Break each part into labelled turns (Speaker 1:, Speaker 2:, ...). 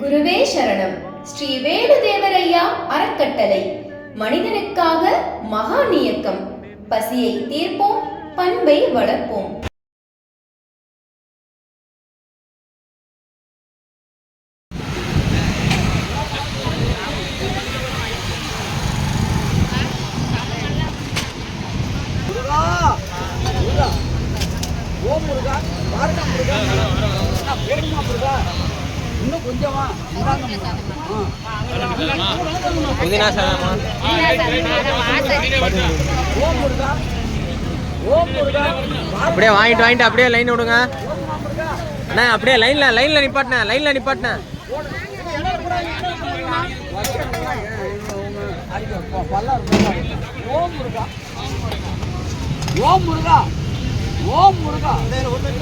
Speaker 1: குருவே சரணம். ஸ்ரீ வேணுதேவரையா அறக்கட்டளை. மனிதனுக்காக மகான் இயக்கம் பசியை தீர்ப்போம் பண்பை வளர்ப்போம்.
Speaker 2: முருகா முருகா ஓ முருகா. முருகா. இன்னும் கொஞ்சமா.
Speaker 3: புதினா சாதமா அப்படியே வாங்கிட்டு வாங்கிட்டு அப்படியே லைன் விடுங்க. அண்ணா அப்படியே லைன்ல லைன்ல நிப்பாட்டினேன் லைன்ல நிப்பாட்டினேன்.
Speaker 2: பல்லார் ஓ முருகா. ஓ முருகா. ஓ முருகா.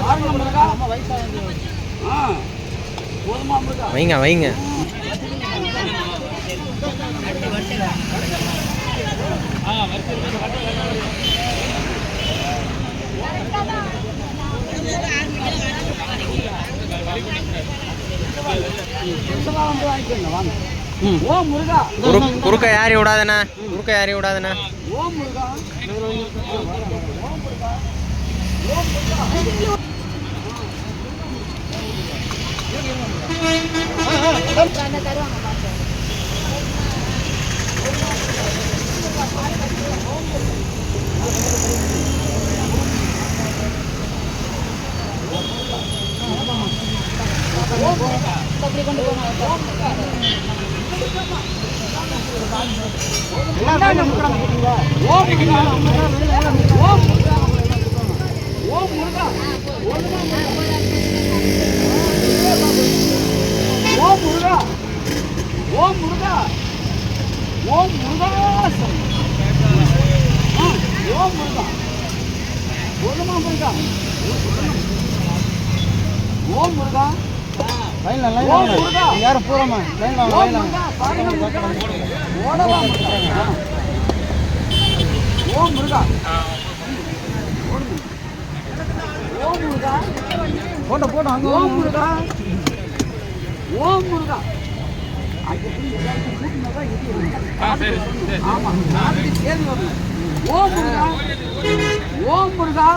Speaker 2: ஆ. முருகா
Speaker 3: வைங்க வைங்க. குறுக்க யாரி விடாதண்ணா குறுக்க யாரி விடாதண்ணா
Speaker 2: முருகா ஓம் முருகா ஓ முருகா ஓ முருகா ஓ முருகா ஓ முருகா ஓ முருகா ஆ, ஓ முருகா போதுமா முருகா. ஓ முருகா.
Speaker 4: லைன்ல
Speaker 2: முருகா.
Speaker 4: யாரும் பூரமா லைன்ல
Speaker 2: ஓ முருகா. பாருங்க முருகா. ஓடவா முருகா.
Speaker 4: போட்டோ போட்டோ அங்க
Speaker 2: ஓ முருகா. ஓ முருகா. ஆமா நாளைக்கு தேதி வரணும். ஓ முருகா. ஓ முருகா.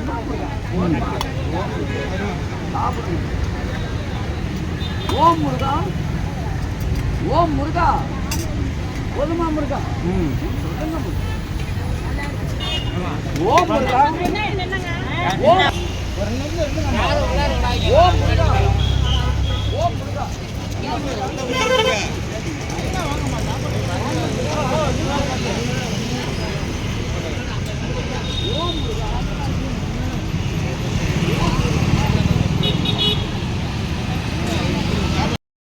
Speaker 2: ஓம் முருகா? ஓம் முருகா. ஓ முருகா போதுமா முருகா? சொல்லுங்க முருகா. ஓம் முருகா. ஓ ஓ முருகா. ஓம் முருகா.